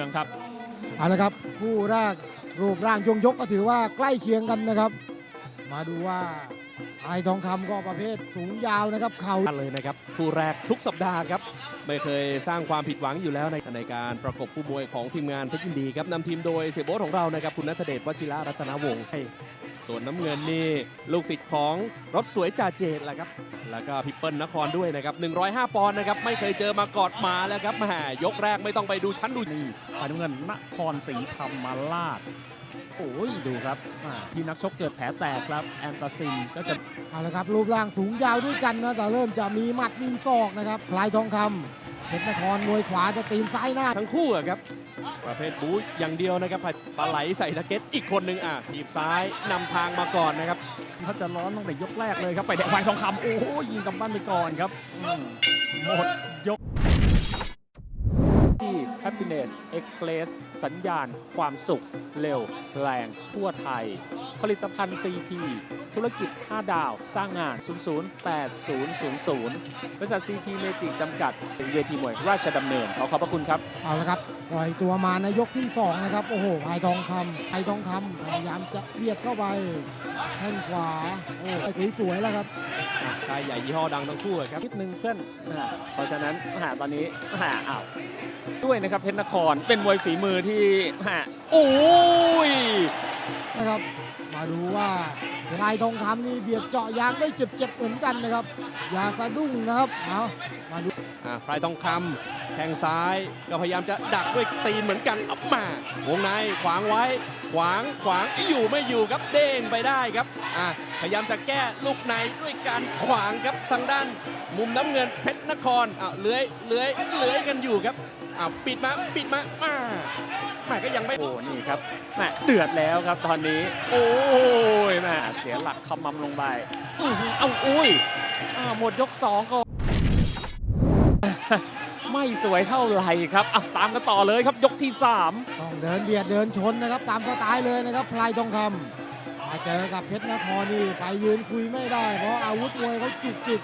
นะครับเอาละครับคู่แรกรูปร่างยงยกก็ถือว่าใกล้เคียงกันนะครับ มาดูว่าไอทองคำก็ประเภทสูงยาวนะครับ เข่ากันเลยนะครับคู่แรกทุกสัปดาห์ครับ ไม่เคยสร้างความผิดหวังอยู่แล้วในในการประกบคู่มวยของทีมงานเพชรยินดีครับนำทีมโดยเสียโบ๊ทของเรานะครับคุณนัทเดชวชิระรัตนวงศ์ ส่วนน้ำเงินนี่ลูกศิษย์ของรถสวยจ่าเจตแหละครับ แล้วก็พี่เปิลนครด้วยนะครับ 105 ปอนด์นะครับ ไม่เคยเจอมากอดมาแล้วครับแหมยกแรกไม่ต้องไปดูชั้นดูนี่ฝ่ายน้ำเงินนครศรีธรรมราชโอ้ยดูครับอ่าที่นักชกเกิดแผลแตกครับ แอนตาซินก็จะเอาละครับรูปร่างสูงยาวด้วยกันนะแต่เริ่มจะมีหมัดมีศอกนะครับพลายทองคำเพชรนครมวยขวาจะตีนซ้ายหน้าทั้งคู่อะครับ ประเภทบู๊อย่างเดียวนะครับปลาไหลใส่ตะเก็ตอีกคนหนึ่งอะทีบซ้ายนำทางมาก่อนนะครับเขาจะร้อนตั้งแต่ยกแรกเลยครับไปแดงฝ่ายทองคำโอ้โหยิงกำปั้นไปก่อนครับหมดยก Happiness Express สัญญาณ ความสุข เร็ว แรง ทั่วไทย ผลิตภัณฑ์ CP ธุรกิจ 5 ดาว สร้างงาน 008000 บริษัท CP Magic จำกัดเวทีมวยราชดำเนิน ขอขอบพระคุณครับ เอาละครับปล่อยตัวมาในยกที่สองนะครับ โอ้โหพายทองคำพายทองคำพยายามจะเบียดเข้าไปแข้งขวา โอ้ไปสวยๆแล้วครับอะชายใหญ่ยี่ห้อดังทั้งคู่อะครับนิดนึงเพื่อนอ่าเพราะฉะนั้นหาตอนนี้หาอ้าว ด้วยนะครับเพชรนครเป็นมวยฝีมือที่หาโอ้ยนะครับ มาดูว่าพลายทองคำนี่เบียดเจาะยางได้เจ็บๆเหมือนกันนะครับ อย่าสะดุ้งนะครับเอามาดูอ่าพลายทองคำแทงซ้ายก็พยายามจะดักด้วยตีนเหมือนกันอับมาวงในขวางไว้ ขวางขวางอยู่ไม่อยู่ครับเด้งไปได้ครับอ่าพยายามจะแก้ลูกในด้วยการขวางครับทางด้าน มุมน้ำเงินเพชรนครอ่าเลื้อยเลื้อยเลื้อยกันอยู่ครับ อ่าปิดมาปิดมามาแม่ก็ยังไม่โอ้นี่ครับแหม่เดือดแล้วครับตอนนี้ โอ้ยแหม่เสียหลักขมำลงไปอื้อหือเอ้าอุ้ยอ่าหมดยกสองก็ ไม่สวยเท่าไหร่ครับอะตามกันต่อเลยครับยกที่สามต้องเดินเบียดเดินชนนะครับ ตามสไตล์เลยนะครับพลายทองคำมาเจอกับเพชรนครนี่ไปยืนคุยไม่ได้ เพราะอาวุธมวยเขาจุกจิก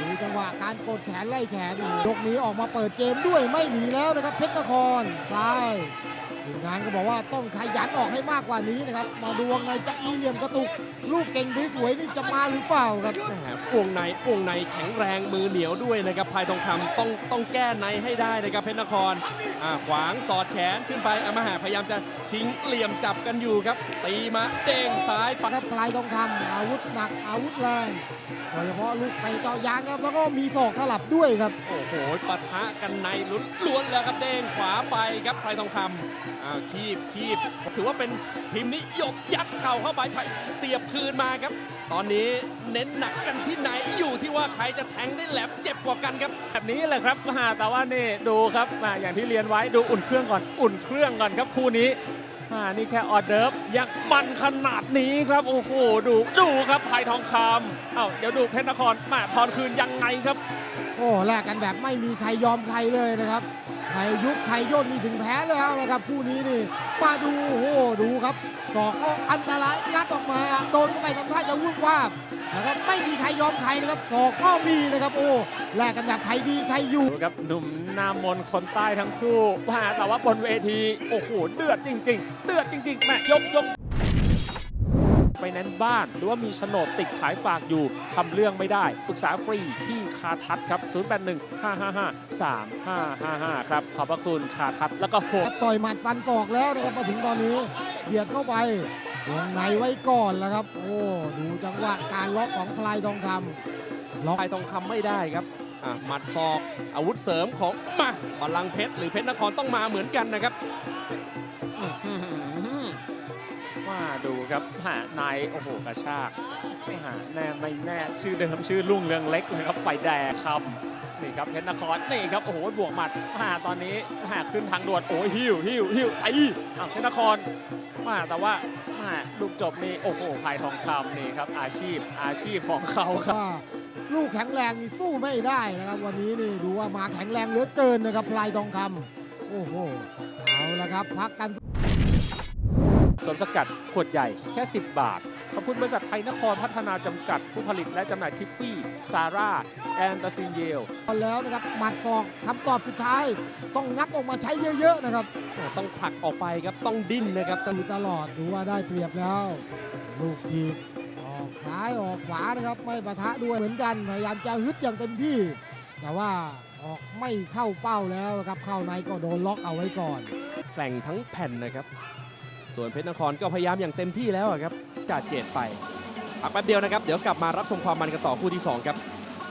ดูจังหวะการกดแขนไล่แขนยกนี้ออกมาเปิดเกมด้วยไม่หนีแล้วนะครับเพชรนครซ้าย งานก็บอกว่าต้องขยันออกให้มากกว่านี้นะครับ มาดูวงในจะมีเหลี่ยมกระตุก ลูกเก่งสวยๆนี่จะมาหรือเปล่าครับแหมวงในวงในแข็งแรงมือเหนียวด้วยนะครับพลายทองคำต้องต้องแก้ในให้ได้นะครับเพชรนครอ่าขวางสอดแขนขึ้นไปอามาหาพยายามจะชิงเหลี่ยมจับกันอยู่ครับ ตีมาเด้งซ้ายปัด ครับพลายทองคำอาวุธหนักอาวุธแรงโดยเฉพาะลูกเตะเจาะยางครับแล้วก็มีศอกสลับด้วยครับ โอ้โหปะทะกันในลุ้นล้วนๆแล้วครับเด้งขวาไปครับพลายทองคำอ้าวคีบคีบถือว่าเป็นพิมพ์นิยมยัดเข่าเข้าไปเสียบคืนมาครับ ตอนนี้เน้นหนักกันที่ไหนอยู่ที่ว่าใครจะแทงได้แหลมเจ็บกว่ากันครับ แบบนี้แหละครับอ่าแต่ว่านี่ดูครับอ่าอย่างที่เรียนไว้ดูอุ่นเครื่องก่อนอุ่นเครื่องก่อนครับคู่นี้อ่านี่แค่ออเดิร์ฟยังมันขนาดนี้ครับโอ้โหดูดูครับไผ่ทองคำเอ้าเดี๋ยวดูเพชรนครมาทอนคืนยังไงครับ โอ้แลกกันแบบไม่มีใครยอมใครเลยนะครับ ใครยุบใครย่นนี่ถึงแพ้แล้วนะครับคู่นี้นี่มาดูโอ้โหดูครับสอกอันตรายงัดออกมาโดนเข้าไปทำท่าจะวุ่นวาบนะครับไม่มีใครยอมใครนะครับสอกก็มีนะครับโอ้แลกกันแบบใครดีใครอยู่ครับหนุ่มหนามนคนใต้ทั้งคู่ว่าแต่ว่าบนเวทีโอ้โหเดือดจริง ๆ เดือดจริงๆแม่ยกยก ฟแนนซ์บ้าน หรือว่ามีโฉนดติดขายฝากอยู่ทำเรื่องไม่ได้ปรึกษาฟรีที่คาทัศน์ครับ 081 555 3555 ครับ ขอบพระคุณคาทัศน์แล้วก็โหครับต่อยหมัดฟันศอกแล้วนะครับมาถึงตอนนี้เบียดเข้าไปวงในไว้ก่อนแล้วครับ โอ้ดูจังหวะการล็อกของพลายทองคำล็อกพลายทองคำไม่ได้ครับอะหมัดศอกอาวุธเสริมของมาพลังเพชรหรือเพชรนครต้องมาเหมือนกันนะครับอื้อหือว่า ดูครับหานายโอ้โหกระชากหาแน่ไม่แน่ชื่อเดิมชื่อรุ่งเรืองเล็กเลยครับไฟแดงคำนี่ครับเพชรนครนี่ครับโอ้โหบวกหมัดหาตอนนี้หาขึ้นทางด่วนโอ้ยหิวหิวหิวไอ้อ้าวเพชรนครมาแต่ว่ามาลูกจบนี่โอ้โหไผ่ทองคำนี่ครับอาชีพอาชีพของเขาครับลูกแข็งแรงนี่สู้ไม่ได้นะครับ วันนี้นี่ดูว่ามาแข็งแรงเหลือเกินนะครับพลายทองคำโอ้โหเอาละครับพักกัน สมสกัดขวดใหญ่แค่ 10 บาท ขอบคุณบริษัทไทยนครพัฒนาจำกัด ผู้ผลิตและจำหน่ายทิฟฟี่ ซาร่า แอนตาซินเยลพอแล้วนะครับหมัดศอกคำตอบสุดท้าย ต้องงัดออกมาใช้เยอะๆนะครับอ่าต้องผลักออกไปครับต้องดิ้นนะครับดูตลอดดูว่าได้เปรียบแล้ว ลูกทีบออกซ้ายออกขวานะครับไม่ปะทะด้วยเหมือนกันพยายามจะฮึดอย่างเต็มที่ แต่ว่าออกไม่เข้าเป้าแล้วนะครับเข้าในก็โดนล็อกเอาไว้ก่อนแกร่งทั้งแผ่นนะครับ ส่วนเพชรนครก็พยายามอย่างเต็มที่แล้วครับจ่าเจตไปพักแป๊บเดียวนะครับ เดี๋ยวกลับมารับชมความมันกันต่อคู่ที่สองครับ